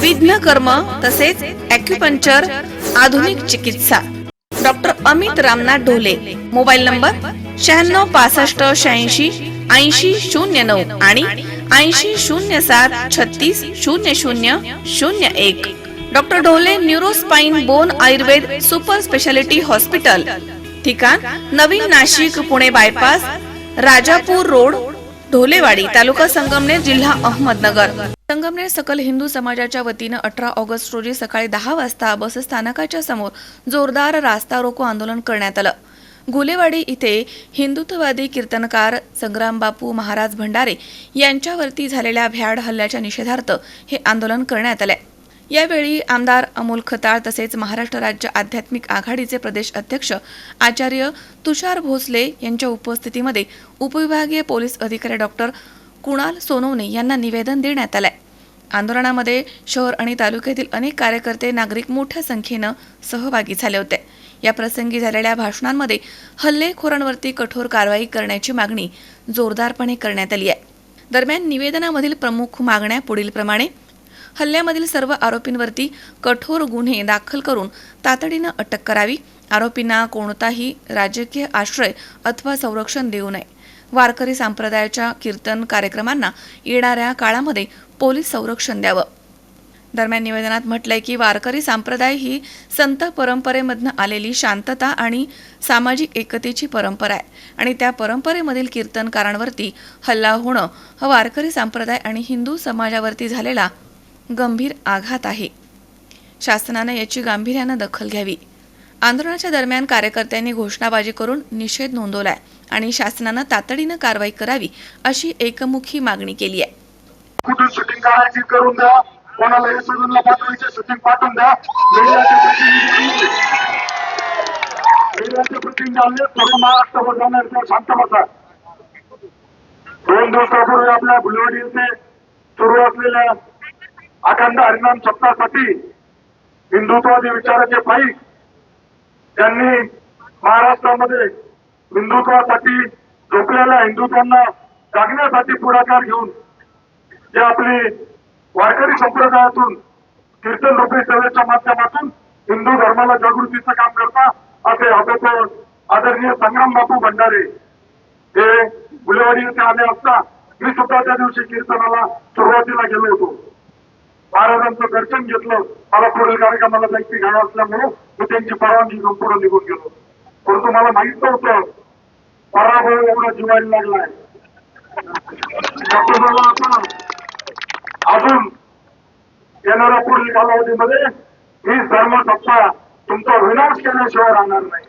विघ्नकर्म तसेच ॲक्युपंक्चर आधुनिक चिकित्सा. Doctor Amit Ramnath Dhole mobile number शहाण्णव पासष्ट शहाऐंशी ऐंशी शून्य नऊ आणि ऐंशी शून्य सात छत्तीस शून्य शून्य शून्य एक. Doctor Dhole neurospine bone Ayurveda super speciality hospital ठिकाण नवीन नाशिक पुणे बायपास राजापूर रोड ढोलेवाडी तालुका संगमनेर जिल्हा अहमदनगर. संगमनेर सकल हिंदू समाजाच्या वतीनं अठरा ऑगस्ट रोजी सकाळी दहा वाजता बसस्थानकाच्या समोर जोरदार रास्ता रोको आंदोलन करण्यात आलं. गुलेवाडी इथे हिंदुत्ववादी कीर्तनकार संग्राम बापू महाराज भंडारे यांच्यावरती झालेल्या भ्याड हल्ल्याच्या निषेधार्थ हे आंदोलन करण्यात आले यावेळी आमदार अमोल खताळ तसेच महाराष्ट्र राज्य आध्यात्मिक आघाडीचे प्रदेश अध्यक्ष आचार्य तुषार भोसले यांच्या उपस्थितीमध्ये उपविभागीय पोलीस अधिकारी डॉक्टर कुणाल सोनवणे यांना निवेदन देण्यात आलंय. आंदोलनामध्ये शहर आणि तालुक्यातील अनेक कार्यकर्ते नागरिक मोठ्या संख्येनं सहभागी झाले होते. या प्रसंगी झालेल्या भाषणांमध्ये हल्लेखोरांवरती कठोर कारवाई करण्याची मागणी जोरदारपणे करण्यात आली आहे. दरम्यान निवेदनामधील प्रमुख मागण्या पुढीलप्रमाणे हल्ल्यामधील सर्व आरोपींवरती कठोर गुन्हे दाखल करून तातडीनं अटक करावी. आरोपींना कोणताही राजकीय आश्रय अथवा संरक्षण देऊ नये. वारकरी संप्रदायाच्या कीर्तन कार्यक्रमांना येणाऱ्या काळामध्ये पोलीस संरक्षण द्यावं. दरम्यान निवेदनात म्हटलंय की वारकरी संप्रदाय ही संत परंपरेमधनं आलेली शांतता आणि सामाजिक एकतेची परंपरा आहे आणि त्या परंपरेमधील कीर्तनकारांवरती हल्ला होणं हा वारकरी संप्रदाय आणि हिंदू समाजावरती झालेला गंभीर आघात आहे. शासनानं याची गांभीर्यानं दखल घ्यावी. आंदोलनाच्या दरम्यान कार्यकर्त्यांनी घोषणाबाजी करून निषेध नोंदवलाय आणि शासनानं तातडीनं कारवाई करावी अशी एकमुखी मागणी केली आहे. कुठून शूटिंग करायची करून द्या. कोणाला शूटिंग पाठवून द्या. मीडियाचे प्रतिनिधी मीडियाचे प्रतिनिधी आले जाणार शांत बसा दोन दिवसापूर्वी आपल्या बुलवाडी येथे सुरू असलेल्या अखंड हरिनाम सप्ताहासाठी हिंदुत्ववादी विचाराचे पाईक त्यांनी महाराष्ट्रामध्ये हिंदुत्वासाठी झोपलेल्या हिंदुत्वांना जागण्यासाठी पुढाकार घेऊन जे आपली वारकरी संप्रदायातून कीर्तन रुपी सेवेच्या माध्यमातून हिंदू धर्माला जागृतीचं काम करता असे अभ्यास आदरणीय संग्राम बापू भंडारे हे गुलेवाडी येथे आले असता मी सुद्धा त्या दिवशी कीर्तनाला सुरुवातीला गेलो होतो. महाराजांचं दर्शन घेतलं. मला पुढील कार्यक्रमाला जायची घाण असल्यामुळे मी त्यांची परवानगी घेऊन पुढे निघून गेलो. परंतु मला माहीत नव्हतं पराभव एवढा जिवायला लागलाय. डॉक्टरांना आता अजून येणाऱ्या पुढील कालावधीमध्ये ही धर्म सत्ता तुमचा विनाश केल्याशिवाय राहणार नाही.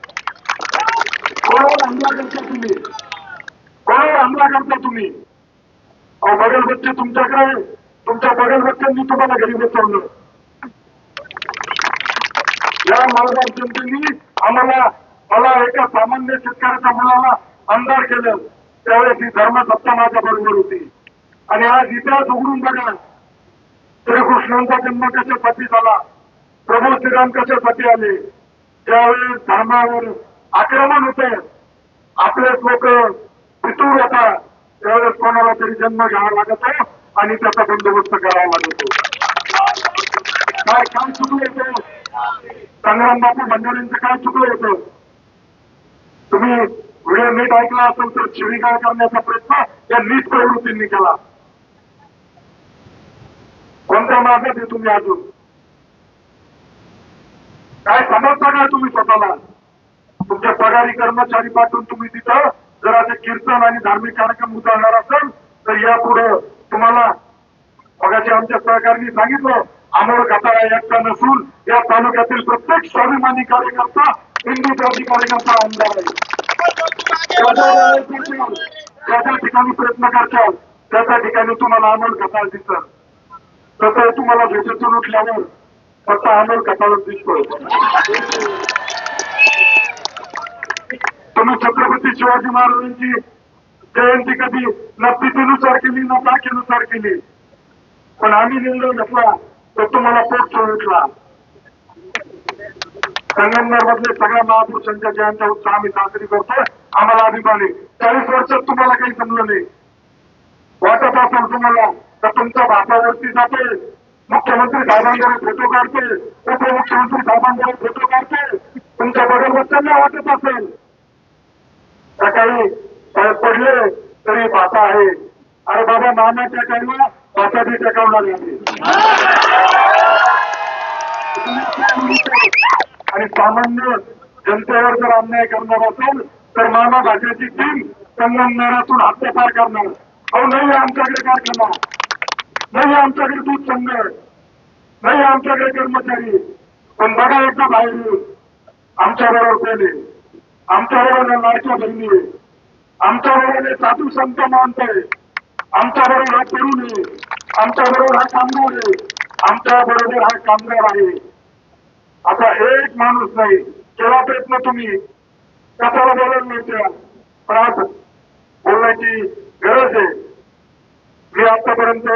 कोणावर हमला करता तुम्ही? कोणावर हमला करता तुम्ही? अहो बच्चे तुमच्याकडे तुमच्या बगल बच्च्यांनी तुम्हाला घरी बसवलं. या मालगाव जनतेने आम्हाला मला एका सामान्य शेतकऱ्याच्या मुलाला आमदार केलं. त्यावेळेस ही धर्मसत्ता माझ्या बरोबर होती. आणि आज इतिहास उघडून बघा. श्रीकृष्णांचा जन्म कशासाठी झाला? प्रभू श्रीराम कशासाठी आले? त्यावेळेस धर्मावर आक्रमण होते. आपलेच लोक पितूर होता त्यावेळेस कोणाला तरी जन्म घ्यावा लागतो? आणि त्याचा बंदोबस्त करावा लागतो. काय काय चुकलं होतं संग्राम बापू भंडाऱ्यांचं काय चुकलं येतं तुम्ही व्हिडिओ नीट ऐकला असेल तर शिवीगाळ करण्याचा प्रयत्न या नीट प्रवृत्तींनी केला. कोणत्या मार्गात आहे तुम्ही अजून? काय समजता का तुम्ही स्वतःला? तुमच्या पगारी कर्मचारी पाठवून तुम्ही तिथं जर असे कीर्तन आणि धार्मिक कार्यक्रम उतरणार असेल तर यापुढे तुम्हाला मगाशी आमच्या सहकार्यांनी सांगितलं. आमोळ खताळा एकटा नसून या तालुक्यातील प्रत्येक स्वाभिमानी कार्यकर्ता हिंदू जाती कार्यकर्ता आमदार आहे. ज्या ज्या ठिकाणी प्रयत्न करतात त्या त्या ठिकाणी तुम्हाला अमोल खताळ दिसत तसं तुम्हाला झोपेतून उठल्यावर फक्त अमोल खताळच दिसतोय. तुम्ही छत्रपती शिवाजी महाराजांची जयंती कधी? न केली न तारखेनुसार केली. पण आम्ही निर्णय घेतला तर तुम्हाला पोट सोडला संगमनेर मधले सगळ्या महापुरुषांच्या जयंत्या उत्सव आम्ही साजरी करतोय. आम्हाला अभिमान. आहे चाळीस वर्षात तुम्हाला काही समजलं नाही. वाटत असेल तुम्हाला तर तुमच्या भाषावरती जाते मुख्यमंत्री साहेबांकडे फोटो काढते उपमुख्यमंत्री साहेबांकडे फोटो काढते तुमच्या बरोबर त्यांना वाटत असेल. सकाळी पडले तरी बाबा आहे. अरे बाबा मामाच्या टाइमला भाषा बी टेकवणार आणि सामान्य जनतेवर जर अन्याय करणार असेल तर मामा भाषेची टीम संगमनेरातून हद्दपार करणार. अहो नाही आमच्याकडे कारखाना. नाही आमच्याकडे दूध संघ. नाही आमच्याकडे कर्मचारी. पण बघा एकदा बाहेर येऊन. आमच्या बरोबर पहिले आमच्या बरोबर लाडक्या बहिणी आहे. आमच्या बरोबर साधू संत मानत. आहे आमच्या बरोबर हा तरुण आहे. आमच्या बरोबर हा कामगार आहे. आमच्या बरोबर हा कामगार आहे. आता एक माणूस नाही. केला प्रयत्न तुम्ही. कशाला बोलायला मिळत्या पण आज बोलण्याची गरज आहे. मी आतापर्यंत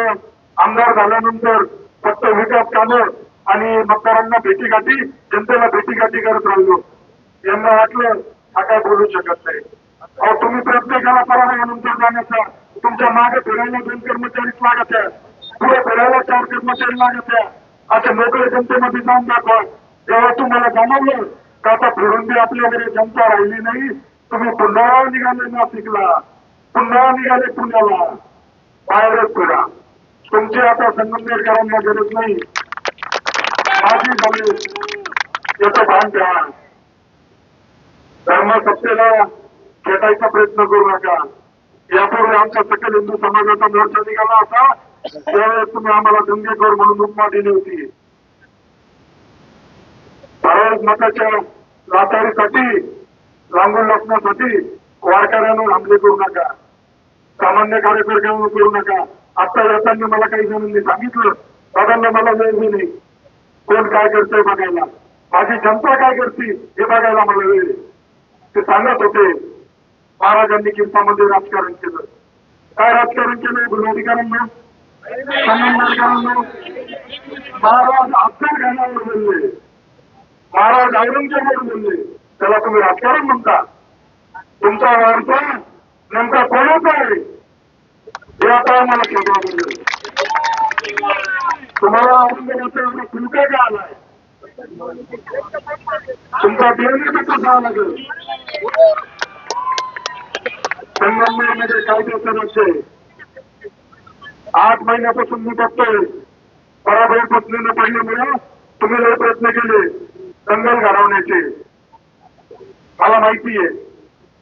आमदार झाल्यानंतर फक्त विकास कामं आणि मतदारांना भेटीगाठी जनतेला भेटीगाठी करत राहिलो. यांना वाटलं हा काय बोलू शकत नाही. अहो तुम्ही प्रत्येकाला परवाना नंतर जाण्याचा तुमच्या मागे फिरायला दोन कर्मचारीच लागत आहे. पुढे फिरायला चार कर्मचारी लागत आहे. असे मोकळे जनतेमध्ये जाऊन दाखवा. जेव्हा तुम्हाला जाणवलं का आता फिरून बी आपल्याकडे जनता राहिली नाही. तुम्ही पुन्हा निघाले नाशिकला. पुन्हा निघाले पुण्याला. बाहेरच फिरा तुमची आता संगमनेरकरांना गरज नाही. माझी झाली याचं भान ठेवा. धर्मसत्तेला खेटायचा प्रयत्न करू नका. यापूर्वी आमच्या सकल हिंदू समाजाचा मोर्चा निघाला होता. त्यावेळेस तुम्ही आम्हाला दंगेखोर म्हणून उपमा दिली होती. भारत मताच्या लातारीसाठी लांबून लपण्यासाठी वारकऱ्यांवर हमले करू नका. सामान्य कार्यकर्त्यांवर करू नका. आता येताना मला काही जणांनी सांगितलं. दादांना मला वेळ बी नाही कोण काय करतंय बघायला. माझी जनता काय करते हे बघायला मला वेळ. ते सांगत होते. महाराजांनी किमतामध्ये राजकारण केलं. काय राजकारण केलं? गुन्हेगारांना संगमनेरकरांना महाराज अफजल खानावर बोलले. महाराज औरंगजेबावर बोलले. त्याला तुम्ही राजकारण म्हणता. तुमचा अर्थ नेमका कोणाचा आहे? हे आता आम्हाला शोधावं लागेल. तुम्हाला औरंगजेबाचा एवढा फुलका का आलाय? तुमचा डीएनए कसा लागेल संगमनेरमध्ये कायद्याचं लक्ष आहे आठ महिन्यापासून मी बघतोय. पराभव पत्नीनं पाहिल्यामुळे तुम्ही लय प्रयत्न केले. दंगल घडवण्याचे. मला माहिती आहे.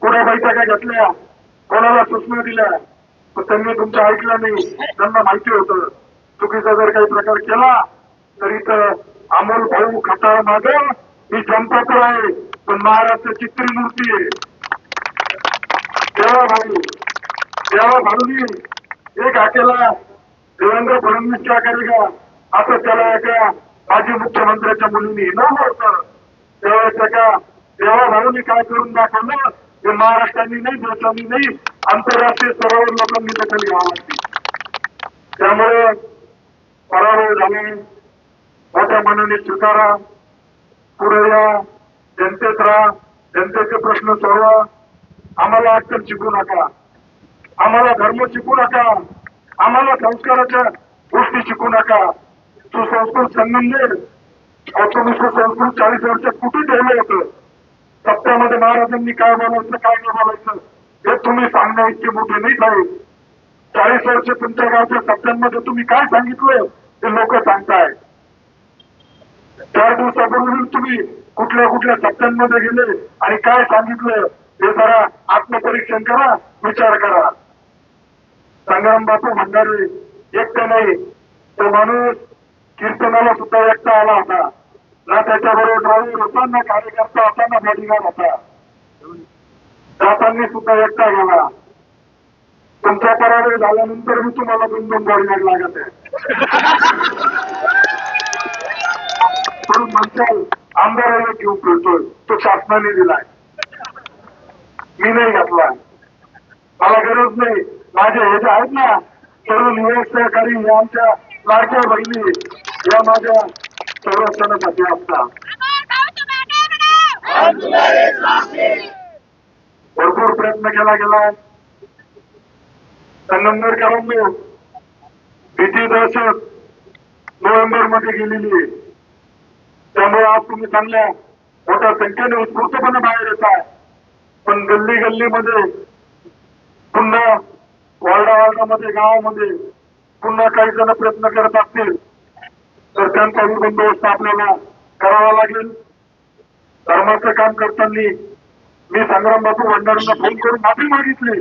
कोणा बैठका घेतल्या? कोणाला सूचना दिल्या? पण त्यांनी तुमचं ऐकलं नाही. त्यांना माहिती होतं. चुकीचा जर काही प्रकार केला तरी तर अमोल भाऊ खताळ माग. ही जनता तर आहे. पण महाराष्ट्र चित्री मूर्ती आहे. देवा भाऊ देवा भाऊनी एक हाकेला देवेंद्र फडणवीसच्या क्या का असं त्याला एका माजी मुख्यमंत्र्याच्या मुलींनी न होतं त्यावेळेस एका देवा भाऊनी काय करून दाखवलं? हे महाराष्ट्राने नाही देशांनी नाही आंतरराष्ट्रीय स्तरावर लोकांनी दखल घ्यावं लागते त्यामुळे पराभव झाले. मोठ्या मनाने स्वीकारा. पुढे या. जनतेत राहा. जनतेचे प्रश्न सोडवा. आम्हाला अक्कल शिकू नका. आम्हाला धर्म शिकू नका. आम्हाला संस्काराच्या गोष्टी शिकू नका. सुसंस्कृत संगमनेर अहो, तुम्ही चाळीस वर्ष कुठे ठेवलं होतं? सत्यामध्ये महाराजांनी काय बोलायचं काय नाही बोलायचं हे तुम्ही सांगण्या इतके मोठे नाही साहेब. चाळीस वर्ष तुमच्या गावच्या सत्यांमध्ये तुम्ही काय सांगितलं? ते लोक सांगताय. चार दिवसापूर्वी तुम्ही कुठल्या कुठल्या टप्प्यांमध्ये गेले आणि काय सांगितलं? हे जरा आत्मपरीक्षण करा विचार करा. संग्राम बापू भंडारे एकटा नाही तो माणूस कीर्तनाला सुद्धा एकटा आला होता. ना त्याच्याबरोबर ड्रायव्हर होता ना कार्यकर्ता होता ना बॉडीगार्ड होता. दातांनी सुद्धा एकटा गेला. तुमचा पराभव झाल्यानंतर मी तुम्हाला दोन दोन बॉडीगार्ड लागत आहे. म्हणून म्हणताल आमदाराला घेऊन फिरतोय तो शासनाने दिलाय. मी नाही घातला. मला गरज नाही. माझे हे जे आहेत ना तरुण युवक सहकारी आमच्या लाडक्या बहिणी या माझ्या संरक्षणासाठी असतात भरपूर प्रयत्न केला गेला. संगमनेरकरांनी भीती दहशत नोव्हेंबरमध्ये गेलेली आहे. त्यामुळे आज तुम्ही चांगल्या मोठ्या संख्येने उत्स्फूर्तपणे बाहेर येत आहे पण गल्ली गल्लीमध्ये पुन्हा वार्डा वार्डामध्ये गावामध्ये पुन्हा काही जण प्रयत्न करत असतील तर त्यांचाही बंदोबस्त आपल्याला करावा लागेल. धर्माचं काम करताना मी संग्राम बापू भंडारांना फोन करून माफी मागितली.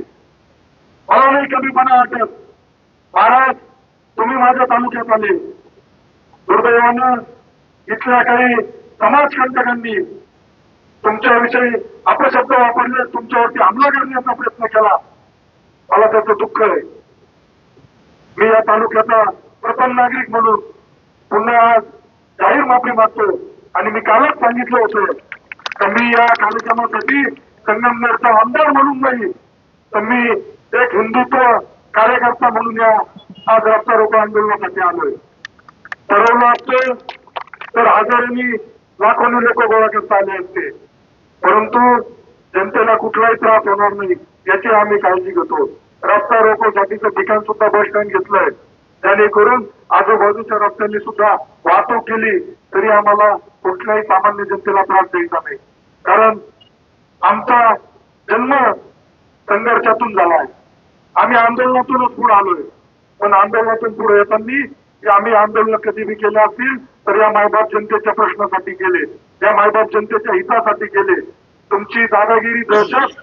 मला नाही कमीपणा वाटत. महाराज तुम्ही माझ्या तालुक्यात आले. दुर्दैवानं इथल्या काही समाजकंटकांनी तुमच्याविषयी अपशब्द वापरले तुमच्यावरती हमला करण्याचा प्रयत्न केला. मला त्याचं दुःख आहे. मी या तालुक्याचा प्रथम नागरिक म्हणून पुन्हा आज जाहीर माफी मागतो आणि मी कालच सांगितलं होतं तर मी या कार्यक्रमासाठी संगमनेरचा आमदार म्हणून नाही तर मी एक हिंदुत्व कार्यकर्ता म्हणून या आज रस्ता आंदोलनासाठी आलोय. ठरवलं असतं तर हजारांनी लाखोनी लोक गोळा करता आले असते. परंतु जनतेला कुठलाही त्रास होणार नाही याची आम्ही काळजी घेतो. रस्ता रोकोसाठीचं ठिकाण सुद्धा बस स्टँड घेतलंय. जेणेकरून आजूबाजूच्या रस्त्यांनी सुद्धा वाहतूक केली तरी आम्हाला कुठल्याही सामान्य जनतेला त्रास द्यायचा नाही. कारण आमचा जन्म संघर्षातून झालाय आम्ही आंदोलनातूनच पुढे आलोय. पण आंदोलनातून पुढे येताना आम्ही आंदोलन कधी बी केले असतील तर या मायबाप जनतेच्या प्रश्नासाठी केले या मायबाप जनतेच्या हितासाठी केले तुमची दादागिरी दहशत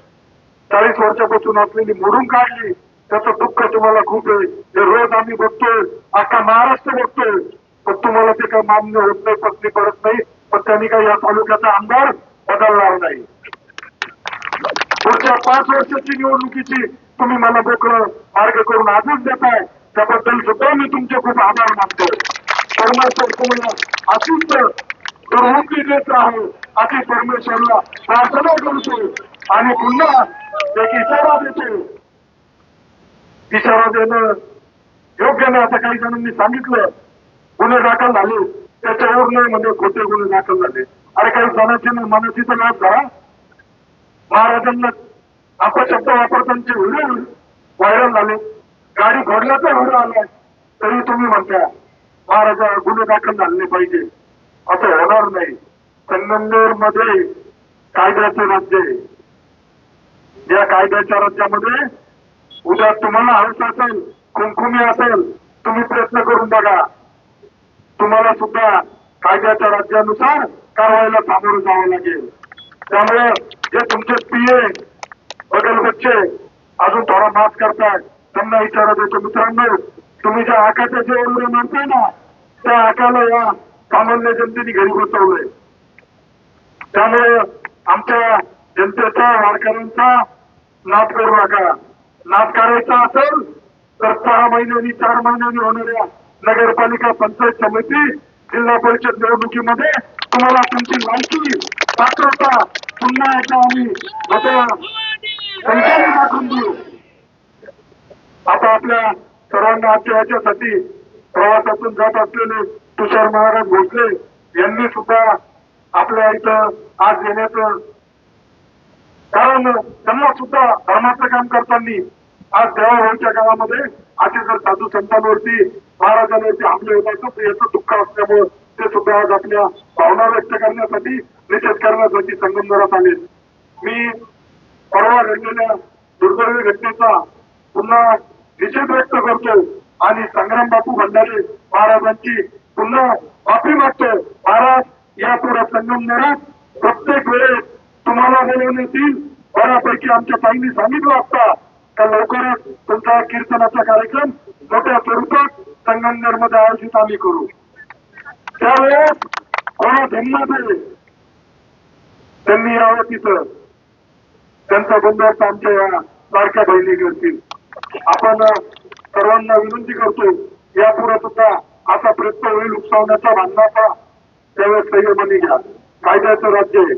चाळीस वर्षापासून असलेली मोडून काढली त्याचं दुःख तुम्हाला खूप आहे. हे रोज आम्ही बघतोय अख्खा महाराष्ट्र बघतोय. पण तुम्हाला ते काही मान्य होत नाही पत्नी पडत नाही पण त्यांनी काही या तालुक्याचा आमदार बदलणार नाही. पुढच्या पाच वर्षाची निवडणुकीची तुम्ही मला मोकळं मार्ग करून आदेश देताय. त्याबद्दल सुद्धा मी तुमचे खूप आभार मानतो परमेश्वर तुम्हाला अशीच मुक्ती देत राहू अशी परमेश्वरला प्रार्थना करतो. आणि पुन्हा एक इशारा देतो. इशारा देणं योग्य नाही असं काही जणांनी सांगितलं. गुन्हे दाखल झाले. त्याच्यावर नाही म्हणजे खोटे गुन्हे दाखल झाले. अरे काही जणांची नाही मनाची तर लाभ झाला. महाराजांना अपशब्द वापरतांचे व्हिडिओ व्हायरल झाले. गाडी फोडल्याचा व्हिडिओ आलाय. तरी तुम्ही म्हणता महाराजा गुन्हे दाखल झाले पाहिजे. असं होणार नाही. संगमनेरमध्ये कायद्याचे राज्य या कायद्याच्या राज्यामध्ये उद्या तुम्हाला हौस असेल कुंकुमी असेल तुम्ही प्रयत्न करून बघा. तुम्हाला सुद्धा कायद्याच्या राज्यानुसार कारवाईला सामोरं जावं लागेल. त्यामुळे जे तुमचे पीए बगल बच्चे अजून थोडा माफ करताय त्यांना इशारा देतो मित्रांनो. तुम्ही ज्या आकाच्या जे मानताय ना त्या आकाला या. सामान्य जनतेने घरी बसवलंय त्यामुळे आमच्या जनतेचा वारकऱ्यांचा नाद करू नका. नाद करायचा असेल तर सहा महिन्यांनी चार महिन्यांनी होणाऱ्या नगरपालिका पंचायत समिती जिल्हा परिषद निवडणुकीमध्ये तुम्हाला तुमची माहिती पात्रता पुन्हा एकदा आम्ही मोठ्या दाखवून देऊ. आता आपल्या सर्वांना आजच्या याच्यासाठी प्रवासातून जात असलेले तुषार महाराज भोसले यांनी सुद्धा आपल्या इथं आज येण्याचं कारण त्यांना सुद्धा धर्माचं काम करताना आज देवाभाऊच्या गावामध्ये असे जर साधू संतांवरती महाराजांवरती हमले होत याचं दुःख असल्यामुळं ते सुद्धा आज आपल्या भावना व्यक्त करण्यासाठी निषेध करण्यासाठी संगमनेरात आले. मी परवा घडलेल्या दुर्दैवी घटनेचा पुन्हा निषेध व्यक्त करतो आणि संग्राम बापू भंडारे महाराजांची पुन्हा माफी मागतो महाराज या पुढे संगमनेरात प्रत्येक वेळेस तुम्हाला बोलवून येतील बऱ्यापैकी आमच्या ताईंनी सांगितलं असता तर लवकरच तुमचा कीर्तनाचा कार्यक्रम मोठ्या स्वरूपात संगमनेरमध्ये आयोजित आम्ही करू. त्यावेळेस कोणा धर्मात त्यांनी यावं तिथं. त्यांचा बंदोबस्त आमच्या या लाडक्या बहिणी करतील आपण सर्वांना विनंती करतो यापुढे सुद्धा असा प्रयत्न होईल उकसावण्याचा भांडणाचा त्यावेळेस संयमाने घ्या. कायद्याचं राज्य आहे.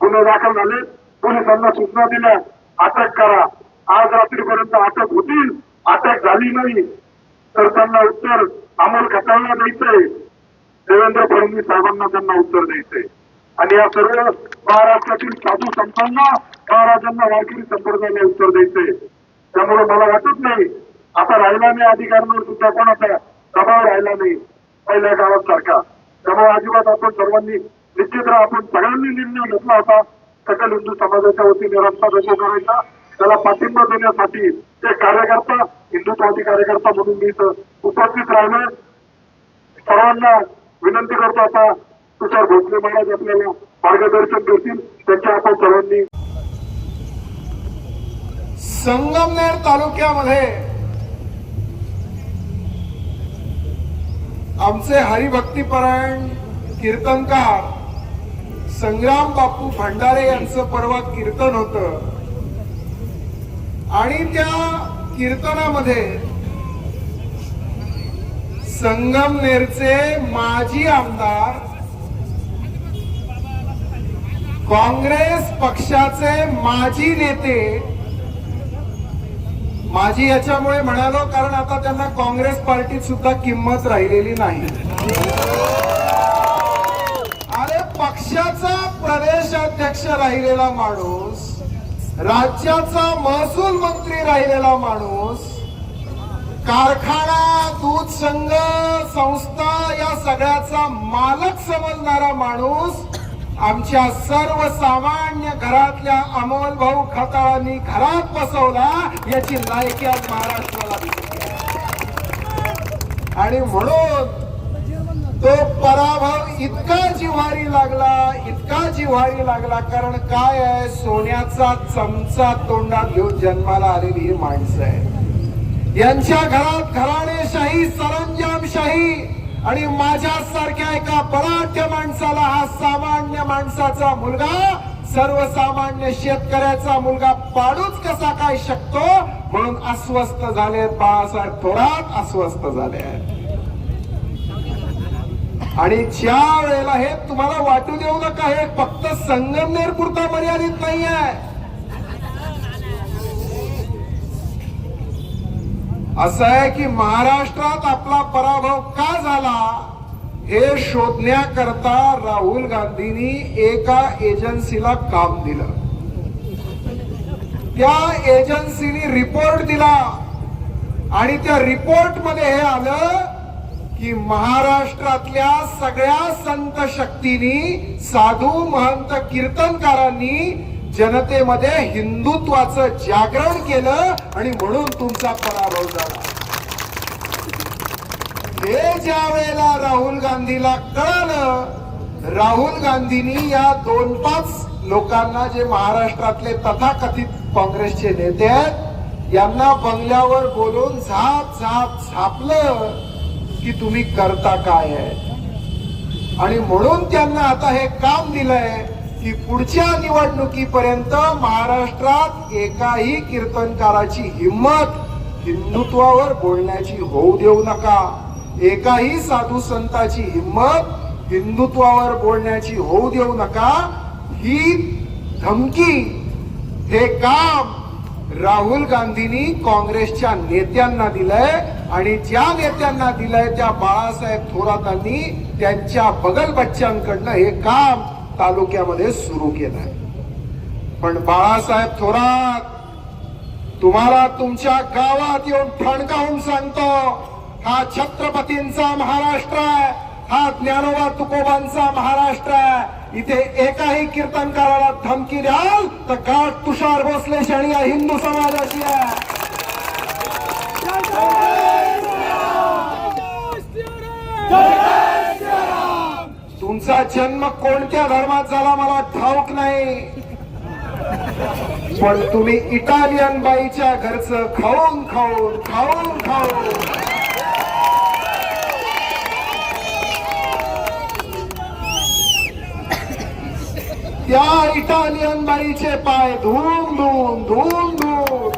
गुन्हे दाखल झाले पोलिसांना सूचना दिल्या अटक करा. आज रात्रीपर्यंत अटक होतील अटक झाली नाही. तर त्यांना उत्तर अमोल खताळला द्यायचंय. देवेंद्र फडणवीस साहेबांना त्यांना उत्तर द्यायचंय. आणि या सर्व महाराष्ट्रातील साधू संतांना महाराजांना वारकरी संप्रदायाला उत्तर द्यायचंय. त्यामुळे मला वाटत नाही आता राहिला नाही अधिकाऱ्यांवर सुद्धा कोणाचा दबाव राहिला नाही. पहिल्या काळात सारखा त्यामुळे अजिबात आपण सर्वांनी निश्चित आपण सगळ्यांनी निर्णय घेतला होता. सकल हिंदू समाजाच्या वतीने रस्ता बचाव करायचा. त्याला पाठिंबा देण्यासाठी ते कार्यकर्ता हिंदुत्वादी कार्यकर्ता म्हणून मी इथं उपस्थित राहिलो. सर्वांना विनंती करतो आता तुषार भोसले महाराज आपल्याला मार्गदर्शन करतील. त्यांच्या आपण सर्वांनी संगमनेर तालुक्यामध्ये आमचे हरिभक्तीपरायण कीर्तनकार संग्राम बापू भंडारे यांचं परवा कीर्तन होत. आणि त्या कीर्तनामध्ये संगमनेरचे माजी आमदार काँग्रेस पक्षाचे माजी नेते माझी याच्यामुळे म्हणालो कारण आता त्यांना काँग्रेस पार्टीत सुद्धा किंमत राहिलेली नाही. अरे पक्षाचा प्रदेशाध्यक्ष राहिलेला माणूस राज्याचा महसूल मंत्री राहिलेला माणूस कारखाना दूध संघ संस्था या सगळ्याचा मालक समजणारा माणूस आमच्या सर्वसामान्य घरातल्या अमोल भाऊ खताळांनी घरात बसवला याची लायकी आज महाराष्ट्राला आणि म्हणून तो पराभव इतका जिव्हारी लागला इतका जिव्हारी लागला कारण काय आहे सोन्याचा चमचा तोंडात घेऊन जन्माला आलेली ही माणसं आहे यांच्या घरात घराणेशाही सरंजामशाही आणि माझ्यासारख्या एका बलाढ्य माणसाला हा सामान्य माणसाचा मुलगा सर्वसामान्य शेतकऱ्याचा मुलगा पाडूच कसा काय शकतो? म्हणून अस्वस्थ झाले बाळासाहेब थोरात अस्वस्थ झाले आणि ज्या वेळेला हे तुम्हाला वाटू देऊ नका हे फक्त संगमनेर पुरता मर्यादित नाही आहे असं आहे की महाराष्ट्रात आपला पराभव का झाला हे शोधण्याकरता राहुल गांधींनी एका एजन्सीला काम दिलं. त्या एजन्सीनी रिपोर्ट दिला आणि त्या रिपोर्टमध्ये हे आलं की महाराष्ट्रातल्या सगळ्या संत शक्तींनी साधू महंत कीर्तनकारांनी जनतेमध्ये हिंदुत्वाचं जागरण केलं आणि म्हणून तुमचा पराभव झाला. हे ज्या वेळेला राहुल गांधीला कळालं राहुल गांधींनी या दोन पाच लोकांना जे महाराष्ट्रातले तथाकथित काँग्रेसचे नेते आहेत यांना बंगल्यावर बोलून झाप झाप झापलं की तुम्ही करता काय आहे? आणि म्हणून त्यांना आता हे काम दिलंय की पुढच्या निवडणुकीपर्यंत महाराष्ट्रात एकाही कीर्तनकाराची हिंमत हिंदुत्वावर बोलण्याची होऊ देऊ नका. एकाही साधू संताची हिंमत हिंदुत्वावर बोलण्याची होऊ देऊ नका. ही धमकी हे काम राहुल गांधींनी काँग्रेसच्या नेत्यांना दिलंय आणि ज्या नेत्यांना दिलंय त्या बाळासाहेब थोरातांनी त्यांच्या बगल बच्चांकडनं हे काम तालुक्यामध्ये सुरू केलंय. पण बाळासाहेब थोरात तुम्हाला तुमच्या गावात येऊन ठणकावून सांगतो हा छत्रपतींचा महाराष्ट्र आहे हा ज्ञानोबा तुकोबांचा महाराष्ट्र आहे. इथे एकाही कीर्तनकाराला धमकी द्याल तर गाठ तुषार भोसले शाणी या हिंदू समाजाची आहे. तुमचा जन्म कोणत्या धर्मात झाला मला ठाऊक नाही. पण तुम्ही इटालियन बाईच्या घरचं खाऊन खाऊन खाऊन खाऊन. त्या इटालियन बाईचे पाय धुवून धुवून धुवून धुवून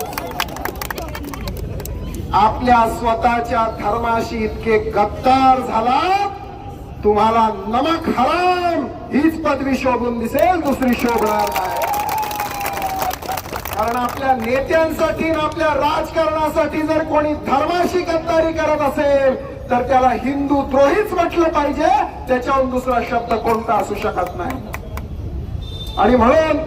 आपल्या स्वतःच्या धर्माशी इतके गद्दार झाला. तुम्हाला नमक हराम. हीच पदवी शोभून दिसेल दुसरी शोभणार नाही. कारण आपल्या नेत्यांसाठी आपल्या राजकारणासाठी जर कोणी धर्माशी गद्दारी करत असेल तर त्याला हिंदू द्रोहीच म्हटलं पाहिजे. त्याच्याहून दुसरा शब्द कोणता असू शकत नाही. आणि म्हणून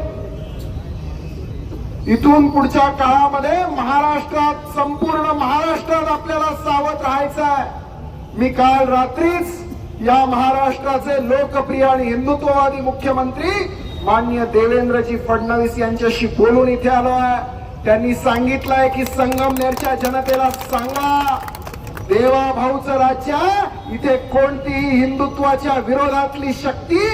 इथून पुढच्या काळामध्ये महाराष्ट्रात संपूर्ण महाराष्ट्रात आपल्याला सावध राहायचं आहे मी काल रात्रीच या महाराष्ट्राचे लोकप्रिय आणि हिंदुत्ववादी मुख्यमंत्री मान्य देवेंद्रजी फडणवीस यांच्याशी बोलून इथे आलो आहे. त्यांनी सांगितलंय की संगमनेरच्या जनतेला सांगा देवा भाऊचं राज्य इथे कोणतीही हिंदुत्वाच्या विरोधातली शक्ती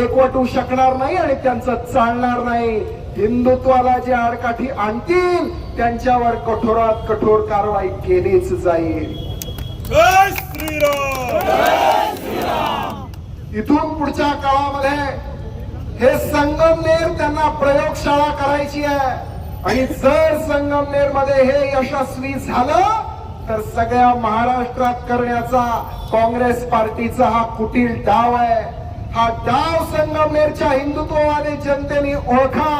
एकवटू शकणार नाही आणि त्यांचं चालणार नाही. हिंदुत्वाला जे आडकाठी आणतील त्यांच्यावर कठोरात कठोर कारवाई केलीच जाईल. श्रीराम. इथून पुढच्या काळामध्ये हे संगमनेर त्यांना प्रयोगशाळा करायची आहे. आणि जर संगमनेरमध्ये हे यशस्वी झालं तर सगळ्या महाराष्ट्रात करण्याचा काँग्रेस पार्टीचा हा कुटील डाव आहे. हा डाव संगमनेरच्या हिंदुत्ववादी जनतेने ओळखा.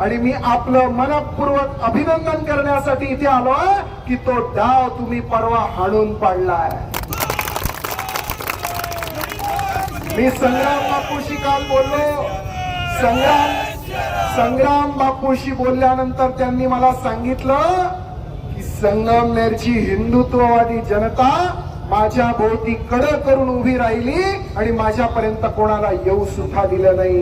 आणि मी आपलं मनपूर्वक अभिनंदन करण्यासाठी इथे आलोय की तो डाव तुम्ही परवा हाणून पाडलाय. मी संग्राम बापूशी काल बोललो. संग्राम संग्राम बापूशी बोलल्यानंतर त्यांनी मला सांगितलं की संगमनेरची हिंदुत्ववादी जनता माझ्या भोवती कडक करून उभी राहिली आणि माझ्यापर्यंत कोणाला येऊ सुद्धा दिलं नाही.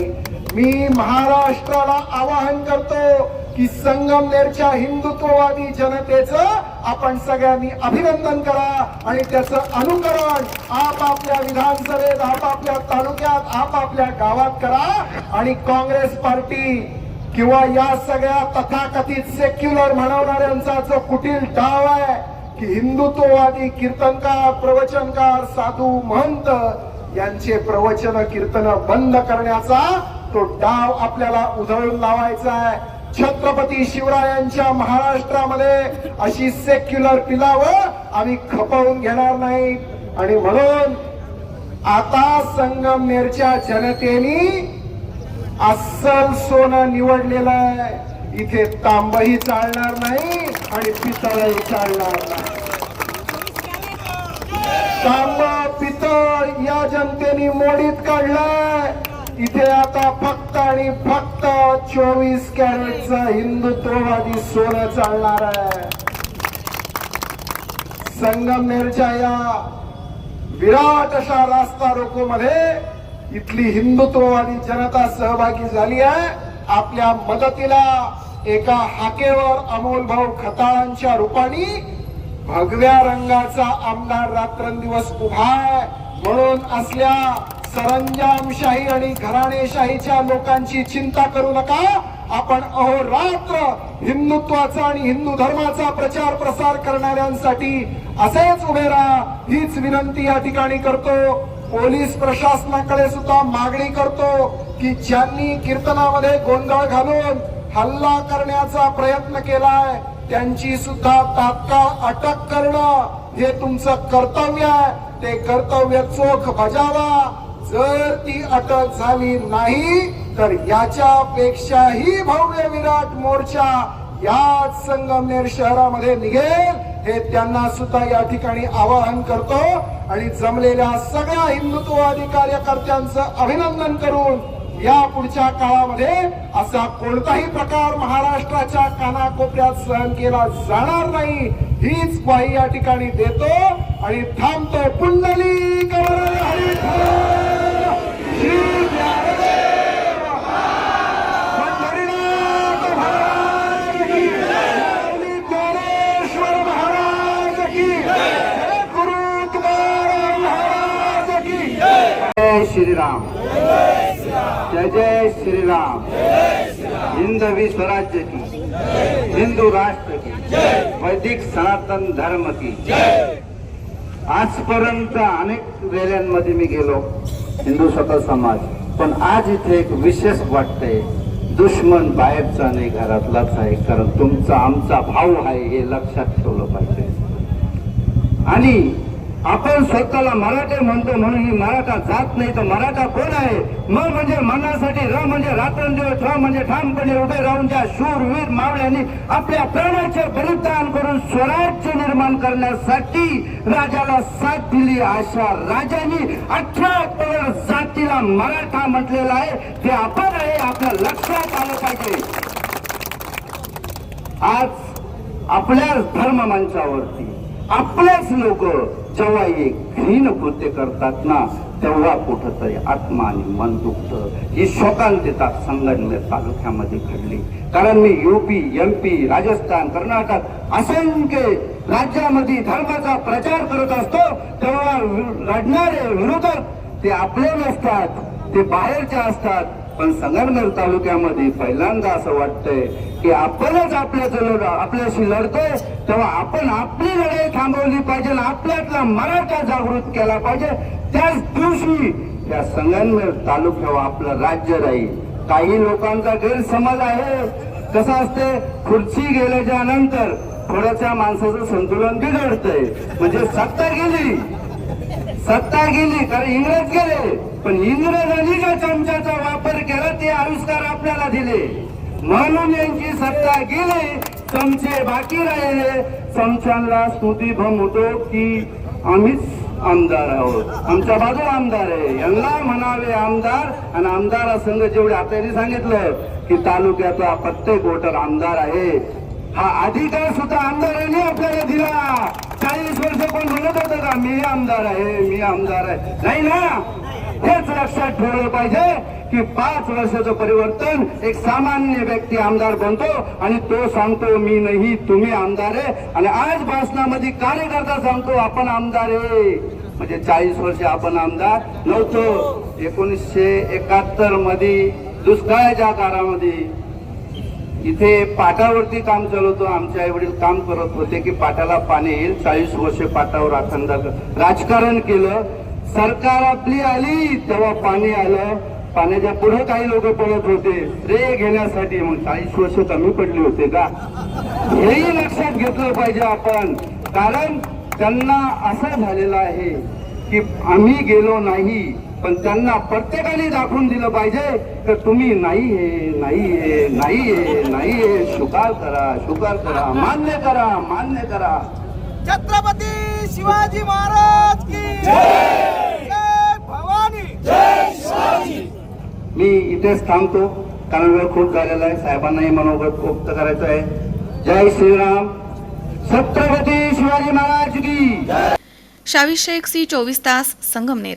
मी महाराष्ट्राला आवाहन करतो. की संगमनेरच्या हिंदुत्ववादी जनतेचं आपण सगळ्यांनी अभिनंदन करा आणि त्याचं अनुकरण आपापल्या विधानसभेत आपापल्या तालुक्यात आपापल्या गावात करा. आणि काँग्रेस पार्टी किंवा या सगळ्या तथाकथित सेक्युलर म्हणवणाऱ्यांचा जो कुटील डाव आहे की हिंदुत्ववादी कीर्तनकार प्रवचनकार साधू महंत यांचे प्रवचन कीर्तन बंद करण्याचा तो डाव आपल्याला उधळून लावायचा आहे. छत्रपती शिवरायांच्या महाराष्ट्रामध्ये अशी सेक्युलर पिलावं आम्ही खपवून घेणार नाही. आणि म्हणून आता संगमनेरच्या जनतेने अस्सल सोनं निवडलेलं आहे. इथे तांबही चालणार नाही आणि पितळही चालणार नाही. तांबा पितळ या जनतेने मोडीत काढलाय. इथे आता फक्त आणि फक्त चोवीस कॅरेटचं हिंदुत्ववादी सोनं चालणार आहे. संगमनेरच्या या विराट अशा रास्ता रोको मध्ये इथली हिंदुत्ववादी जनता सहभागी झाली आहे. आपल्या मदतीला एका हाकेवर अमोल भाऊ खताळांच्या रूपाने भगव्या रंगाचा आमदार रात्रंदिवस उभा आहे. म्हणून असल्या सरंजामशाही आणि घराणेशाहीच्या लोकांची चिंता करू नका. आपण अहोरात्र हिंदुत्वाचा आणि हिंदू धर्माचा प्रचार प्रसार करणाऱ्यांसाठी असेच उभे राहा. हीच विनंती या ठिकाणी करतो. पोलीस प्रशासनाकडे सुद्धा मागणी करतो की ज्यांनी कीर्तनामध्ये गोंधळ घालून हल्ला करण्याचा प्रयत्न केलाय त्यांची सुद्धा तात्काळ अटक करणं हे तुमचं कर्तव्य आहे. ते कर्तव्य चोख बजावा. जर ती अटक झाली नाही तर याच्यापेक्षाही भव्य विराट मोर्चा याच संगमनेर शहरामध्ये निघेल हे त्यांना सुद्धा या ठिकाणी आवाहन करतो. आणि जमलेल्या सगळ्या हिंदुत्ववादी कार्यकर्त्यांचं अभिनंदन करून या पुढच्या काळामध्ये असा कोणताही प्रकार महाराष्ट्राच्या कानाकोपऱ्यात सहन केला जाणार नाही हीच ग्वाही या ठिकाणी देतो. आणि थांबतो पुंडली श्री जय. जय. श्रीराम जय जय श्रीराम हिंदवी स्वराज्य की हिंदू राष्ट्र की वैदिक सनातन धर्म की आजपर्यंत अनेक रॅल्यांमध्ये मी गेलो हिंदू स्वतः समाज. पण आज इथे एक विशेष वाटतंय दुश्मन बाहेरचा नाही घरातलाच आहे कारण तुमचा आमचा भाऊ आहे हे लक्षात ठेवलं पाहिजे. आणि आपण स्वतःला मराठे म्हणतो म्हणून ही मराठा जात नाही तर मराठा कोण आहे? म म्हणजे मनासाठी र म्हणजे रात्रंदिवस ठ म्हणजे ठामपणे उभे राहून त्या शूरवीर मावळ्यांनी आपल्या प्राणाचे बलिदान करून स्वराज्य निर्माण करण्यासाठी राजाला साथ दिली. अशा राजांनी अठरा ऑक्टोबर जातीला मराठा म्हटलेला आहे. ते आपण आहे आपल्या लक्षात आलं पाहिजे. आज आपल्याच धर्म मंचावरती आपलेच लोक जेव्हा हे घृण कृत्य करतात ना तेव्हा कुठंतरी आत्मा आणि मन दुखत. ही शोकांतिता संगमनेर तालुक्यामध्ये घडली. कारण मी युपी एमपी राजस्थान कर्नाटक असंख्य राज्यामध्ये धर्माचा प्रचार करत असतो तेव्हा लढणारे विरोधक ते आपले नसतात ते बाहेरचे असतात. पण संगमनेर तालुक्यामध्ये पहिल्यांदा असं वाटतंय की आपणच आपल्याचं आपल्याशी लढतोय तेव्हा आपण आपली लढाई थांबवली पाहिजे आणि आपल्यातला मराठा जागृत केला पाहिजे. त्याच दिवशी या संगमनेर तालुक्यावर आपलं राज्य राहील. काही लोकांचा गैरसमज आहे. कसं असते? खुर्ची गेल्याच्यानंतर थोड्याशा माणसाचं संतुलन बिघडतंय. म्हणजे सत्ता गेली. सत्ता गेली कारण इंग्रज गेले. पण इंग्रजांनी ज्या चमच्याचा वापर केला ते आविष्कार आपल्याला दिले. म्हणून यांची सत्ता गेली चमचे बाकी राहिले. चमच्यांना स्मृतीभम होतो की आम्हीच आमदार आहोत. आमच्या बाजूला आमदार आहे. यांना म्हणावे आमदार आणि आमदार संघ जेवढे आता यांनी सांगितलं की तालुक्यातला प्रत्येक वोटर आमदार आहे. हा अधिकार सुद्धा आमदारांनी आपल्याला दिला. चाळीस वर्ष कोण म्हणत होतं का? मी आमदार आहे मी आमदार आहे. नाही ना? हेच लक्षात ठेवलं पाहिजे की पाच वर्षाचं परिवर्तन एक सामान्य व्यक्ती आमदार बनतो आणि तो सांगतो मी नाही तुम्ही आमदार आहे. आणि आज भाषणामध्ये कार्यकर्ता सांगतो आपण आमदार आहे. म्हणजे चाळीस वर्ष आपण आमदार नव्हतो. एकोणीसशे एकाहत्तरमध्ये दुष्काळाच्या काळामध्ये इथे पाटावरती काम चालवतो आमचे आई वडील काम करत होते की पाटाला पाणी येईल चाळीस वर्ष पाटावर अखंड राजकारण केलं. सरकार आपली आली तेव्हा पाणी आलं. पाण्याच्या पुढे काही लोक पळत होते. रे घेण्यासाठी मग चाळीस वर्ष कमी पडले होते का? हेही लक्षात घेतलं पाहिजे आपण. कारण त्यांना असं झालेलं आहे की आम्ही गेलो नाही. पण त्यांना प्रत्येकाने दाखवून दिलं पाहिजे तर तुम्ही नाही आहे नाही आहे नाही आहे नाही आहे स्वीकार करा स्वीकार करा मान्य करा मान्य करा. छत्रपती शिवाजी महाराज की जय! भवानी! मी इथेच थांबतो कारण वेळ खूप झालेला आहे. साहेबांनाही मनोगत व्यक्त करायचं आहे. जय श्रीराम. छत्रपती शिवाजी महाराज की शावी शेख सी चोवीस तास Sangamner.